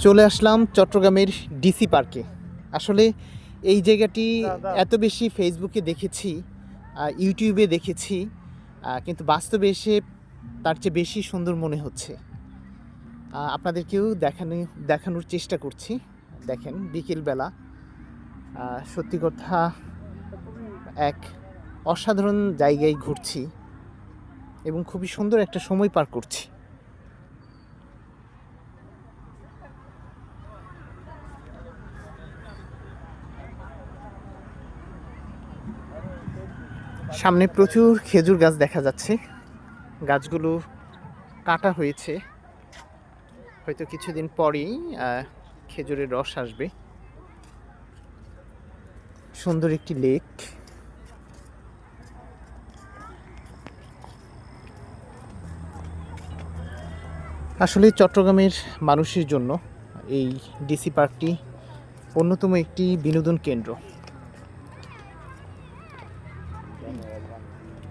চলে আসলাম চট্টগ্রামের ডিসি পার্কে আসলে এই জায়গাটি এত বেশি ফেসবুকে দেখেছি ইউটিউবে দেখেছি কিন্তু বাস্তবে এসে তার চেয়ে বেশি সুন্দর মনে হচ্ছে। আপনাদেরকেও দেখানো, দেখানোর চেষ্টা করছি। দেখেন, বিকেলবেলা সত্যি কথা এক অসাধারণ জায়গায় ঘুরছি এবং খুবই সুন্দর একটা সময় পার করছি। সামনে প্রচুর খেজুর গাছ দেখা যাচ্ছে। গাছগুলো কাটা হয়েছে। হয়তো কিছুদিন পরেই খেজুরের রস আসবে। সুন্দর একটি লেক। আসলে চট্টগ্রামের মানুষের জন্য এই ডিসি পার্কটি অন্যতম একটি বিনোদন কেন্দ্র।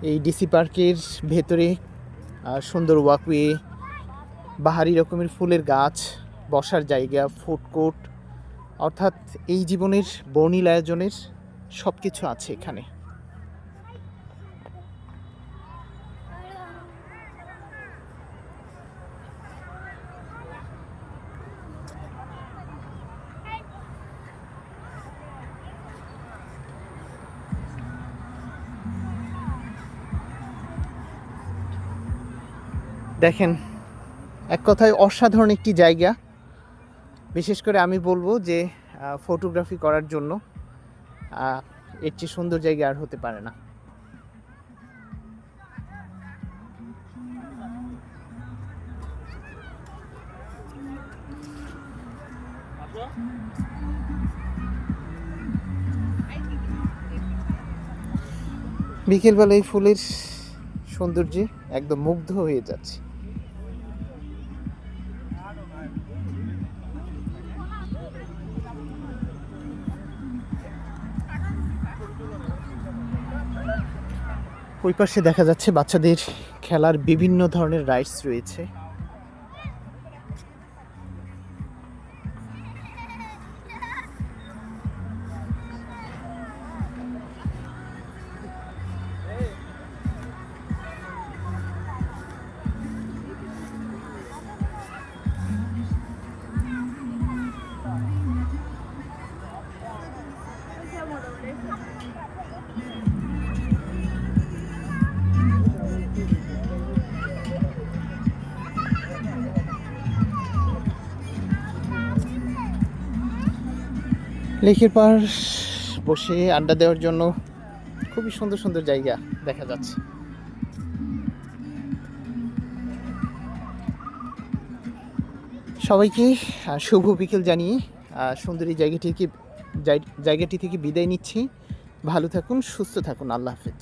এই ডিসি পার্কের ভেতরে সুন্দর ওয়াকওয়ে বাহারি রকমের ফুলের গাছ, বসার জায়গা ফুড কোর্ট অর্থাৎ এই জীবনের বর্ণিল আয়োজনের সব কিছু আছে এখানে। দেখেন, এক কথায় অসাধারণ একটি জায়গা। বিশেষ করে আমি বলব যে ফটোগ্রাফি করার জন্য এর চেয়ে সুন্দর জায়গা আর হতে পারে না। বিকেলবেলা এই ফুলের সৌন্দর্যে একদম মুগ্ধ হয়ে যাচ্ছে। ওই পাশে দেখা যাচ্ছে বাচ্চাদের খেলার বিভিন্ন ধরনের রাইডস রয়েছে। লেকের পার বসে আড্ডা দেওয়ার জন্য খুবই সুন্দর সুন্দর জায়গা দেখা যাচ্ছে। সবাইকে শুভ বিকেল জানিয়ে সুন্দরী সুন্দর এই জায়গাটি থেকে জায়গাটি থেকে বিদায় নিচ্ছি। ভালো থাকুন, সুস্থ থাকুন। আল্লাহ হাফেজ।